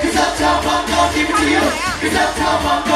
Cause uptown funk gon' give it to you. Cause uptown funk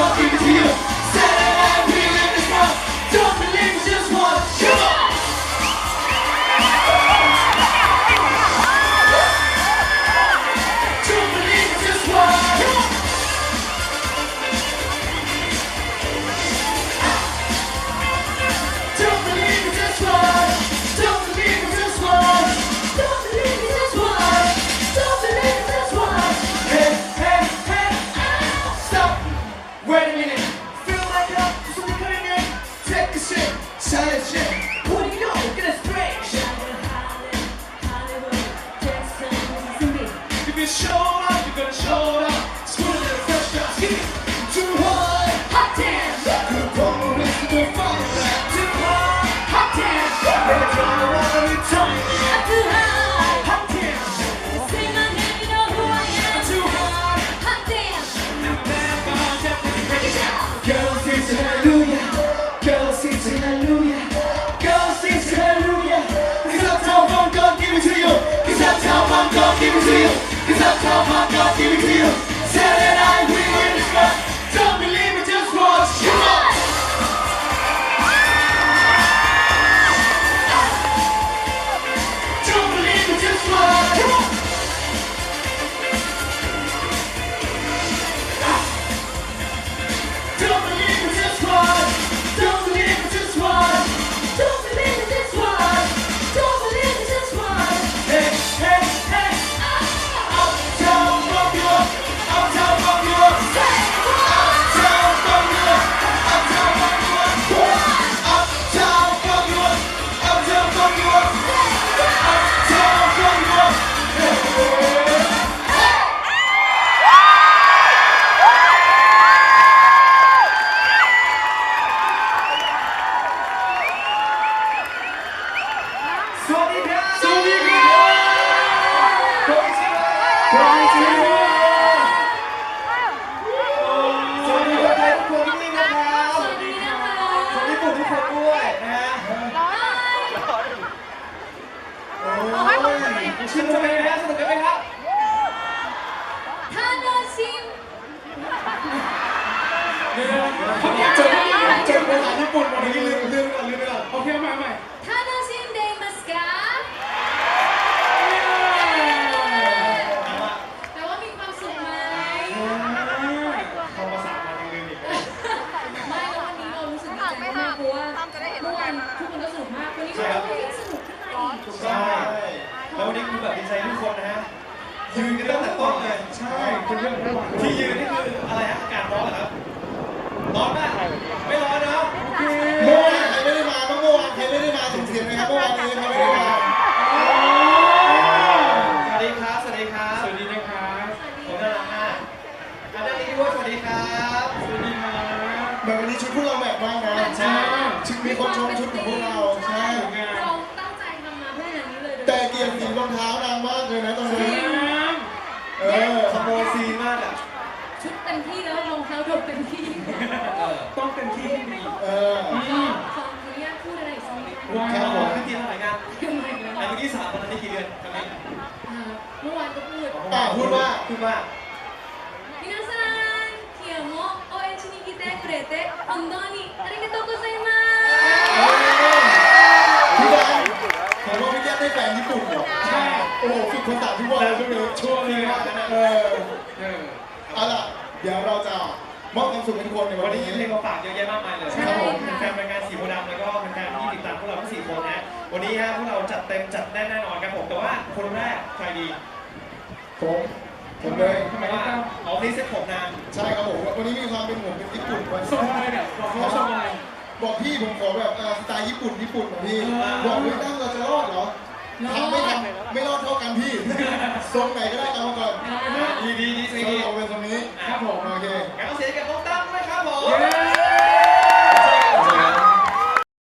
give it to you. Cause I'm my God give it to you. Set it สวัสดีคนไทยทุกคนที่นี่นะครับสวัสดีนะคะคนญี่ปุ่นทุกคนด้วยนะฮะโอ้ยชิมจะเป็นไงฮะสนุกกันไหมครับทาโนชิมจดจดภาษาญี่ปุ่นวันนี้ลืมลืมก่อนลืมไปก่อนโอเคมาใหม่ ทาโนชิมเดมัสกาแต่ว่ามีความสุขไหม ทำภาษามาลืมอีก ไม่แล้ววันนี้เรารู้สึกดีใจมากเพราะว่าเมื่อวานทุกคนก็สนุกมาก วันนี้เราก็ยิ่งสนุกขึ้นมาอีก ใช่ แล้ววันนี้คือแบบดีใจทุกคนนะฮะยืนกันตั้งแต่ต้นเลยใช่คุณเรื่องที่ยืนนี่คืออะไรฮะอากาศร้อนเหรอครับร้อนมากไม่ร้อนนะโอเคเมื่อวานใครไม่ได้มาเมื่อวานใครไม่ได้มาส่งเสียงไหมครับเมื่อวานนี้ใครไม่ได้มาสวัสดีครับสวัสดีครับสวัสดีนะครับผมน่ารักมากอันนี้ด้วยสวัสดีครับสวัสดีครับแบบวันนี้ชุดพวกเราแบบมากนะใช่ชุดมีคนชมชุดของพวกเราใช่เรา แต่เกียรติสีรองเท้าดังมากเลยนะตอนนี้เออขโมยซีนมากอะชุดเต็มที่แล้วรองเท้าโดดเต็มที่ต้องเป็นที่ที่ดีเออขอขออนุญาตพูดอะไรอีกสักนิดว้าครับผวมพี่เตรียมอะไรกันเรื่องอะไรกันอันเมื่อกี้สามวันอันนี้กี่เดือนทำไมอ่าเมื่อวานก็พูดอ่าพูดว่าพูดว่า ใช่โอ้โหฝึกภาษาทุกวันเลยช่วงนี้ช่วงนี้เออเอาล่ะเดี๋ยวเราจะมอบความสุขให้ทุกคนในวัวันนนี้นี้มีเพลงมาฝากเยอะแยะมากมายเลยครับผมเป็นแฟนรายการสีโพธิ์ดำแล้วก็เป็นแฟนที่ติดตามพวกเราทั้งสี่คนนะ วันนี้ฮะพวกเราจัดเต็มจัดแน่นแน่นอนครับผมแต่ว่าคนแรกใครดีผมผมเลยทำไมว่าอ๋อนี่เซ็ตผมนานใช่ครับผมวันนี้มีความเป็นห่วงเป็นญี่ปุ่นวันส่งอะไรเนี่ยบอกเขาส่งอะไรบอกพี่ผมขอแบบอ่าสไตล์ญี่ปุ่นญี่ปุ่นของพี่อ่าบอกเลยตั้งเราจะรอดเหรอ ทำไม่ทำไม่รอดเท่ากันพี่ทรงไหนก็ได้เอามาก่อนเอ